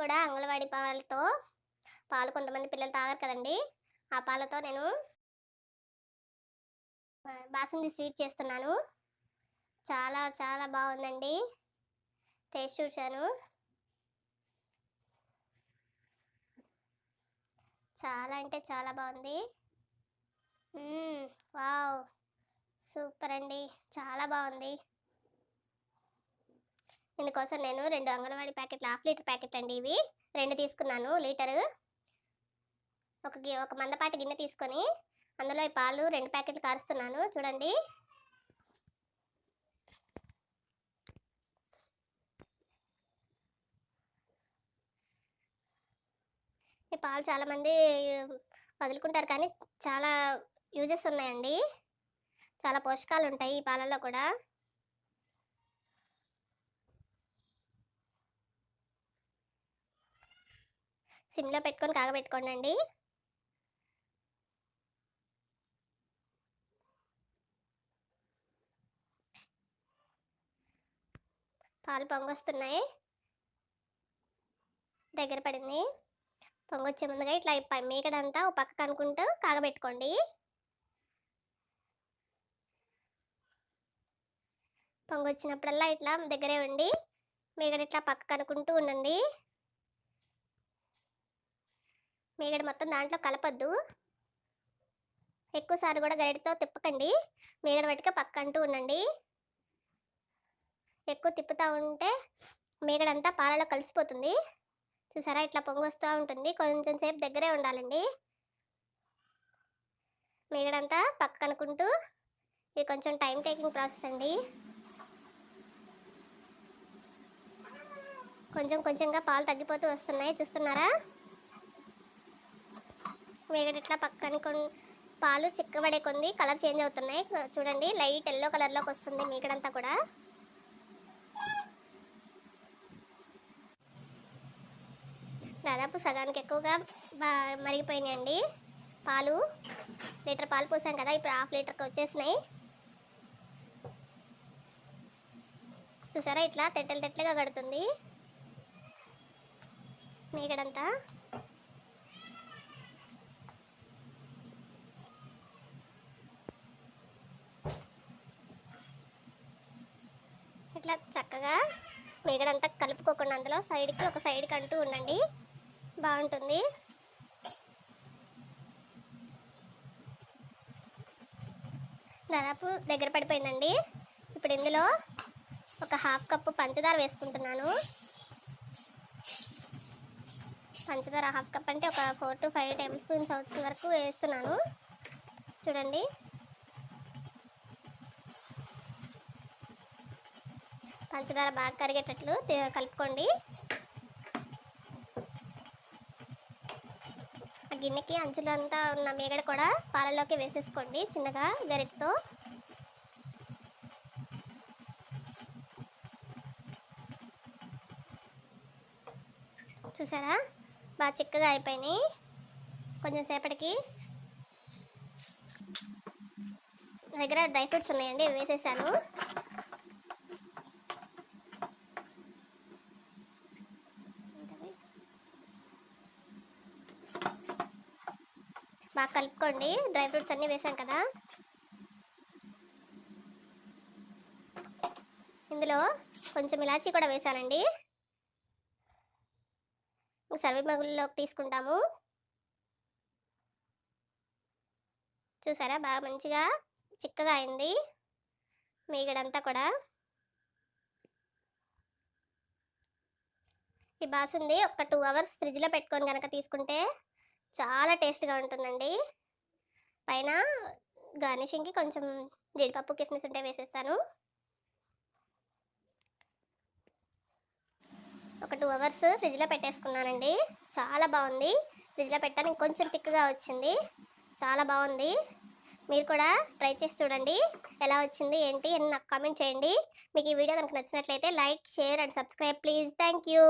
కూడా అంగన్వాడి పాలతో పాలు కొంతమంది పిల్లలు తాగరు కదండి. ఆ పాలతో నేను బాసుంది స్వీట్ చేస్తున్నాను. చాలా చాలా బాగుందండి. టేస్ట్ చూశాను. చాలా అంటే చాలా బాగుంది. వావ్ సూపర్ అండి. చాలా బాగుంది. ఇందుకోసం నేను రెండు అంగన్వాడీ ప్యాకెట్లు హాఫ్ లీటర్ ప్యాకెట్ అండి ఇవి. రెండు తీసుకున్నాను లీటరు. ఒక గి ఒక మందపాటి గిన్నె తీసుకొని అందులో ఈ పాలు రెండు ప్యాకెట్లు కారుస్తున్నాను. చూడండి. ఈ పాలు చాలామంది వదులుకుంటారు కానీ చాలా యూజెస్ ఉన్నాయండి. చాలా పోషకాలు ఉంటాయి ఈ పాలల్లో కూడా. సిమ్లో పెట్టుకొని కాగబెట్టుకోండి అండి పాలు పొంగొస్తున్నాయి. దగ్గర పడింది. పొంగొచ్చే ముందుగా ఇట్లా ఈ ఒక పక్క కనుక్కుంటూ కాగబెట్టుకోండి. పొంగొచ్చినప్పుడల్లా ఇట్లా దగ్గరే ఉండి మీగడ ఇట్లా పక్క కనుక్కుంటూ ఉండండి. మీగడ మొత్తం దాంట్లో కలపొద్దు. ఎక్కువసారి కూడా గరిటతో తిప్పకండి. మీగడ పట్టుక పక్క అంటూ ఉండండి. ఎక్కువ తిప్పుతూ ఉంటే మీగడంతా పాలలో కలిసిపోతుంది. చూసారా? ఇట్లా పొంగొస్తూ ఉంటుంది. కొంచెం సేపు దగ్గరే ఉండాలండి. మీగడంతా పక్క అనుకుంటూ ఇది కొంచెం టైం టేకింగ్ ప్రాసెస్ అండి. కొంచెం కొంచెంగా పాలు తగ్గిపోతూ వస్తున్నాయి. చూస్తున్నారా? మీగడ ఇట్లా పక్కన కొన్ని పాలు చిక్కబడే కొంది కలర్ చేంజ్ అవుతున్నాయి. చూడండి లైట్ ఎల్లో కలర్లోకి వస్తుంది మీగడంతా కూడా. దాదాపు సగానికి ఎక్కువగా మరిగిపోయినాయండి పాలు. లీటర్ పాలు పోసాం కదా ఇప్పుడు హాఫ్ లీటర్కి వచ్చేసినాయి. చూసారా ఇట్లా తెట్టెలు తెట్టలుగా కడుతుంది మీగడంతా ఇట్లా చక్కగా మిగడంతా కలుపుకోకుండా అందులో సైడ్కి ఒక సైడ్కి అంటూ ఉండండి. బాగుంటుంది. దాదాపు దగ్గర పడిపోయిందండి. ఇప్పుడు ఇందులో ఒక హాఫ్ కప్పు పంచదార వేసుకుంటున్నాను. పంచదార హాఫ్ కప్ అంటే ఒక four to five tablespoons వరకు వేస్తున్నాను. చూడండి. పంచదార బాగా కరిగేటట్లు కలుపుకోండి. ఆ గిన్నెకి అంచులంతా ఉన్న మీగడ కూడా పాలలోకి వేసేసుకోండి చిన్నగా గరిటతో. చూసారా? బాగా చిక్కగా అయిపోయినాయి. కొంచెం సేపటికి దగ్గర డ్రై ఫ్రూట్స్ ఉన్నాయండి వేసేసాను. బాగా కలుపుకోండి. డ్రై ఫ్రూట్స్ అన్నీ వేసాం కదా. ఇందులో కొంచెం ఇలాచీ కూడా వేసానండి. సర్వీ మగుల్లోకి తీసుకుంటాము. చూసారా? బాగా మంచిగా చిక్కగా అయింది. మీగడంతా కూడా. ఈ బాసుంది. ఒక టూ అవర్స్ ఫ్రిడ్జ్లో పెట్టుకొని కనుక తీసుకుంటే చాలా టేస్ట్గా ఉంటుందండి. పైన గార్నిషింగ్కి కొంచెం జీడిపప్పు కిస్మిస్ ఉంటే వేసేస్తాను. ఒక టూ అవర్స్ ఫ్రిడ్జ్లో పెట్టేసుకున్నానండి. చాలా బాగుంది. ఫ్రిడ్జ్లో పెట్టాను ఇంకొంచెం థిక్గా వచ్చింది. చాలా బాగుంది. మీరు కూడా ట్రై చేసి చూడండి. ఎలా వచ్చింది ఏంటి అని నాకు కామెంట్ చేయండి. మీకు ఈ వీడియో కనుక నచ్చినట్లయితే like share and subscribe please. Thank you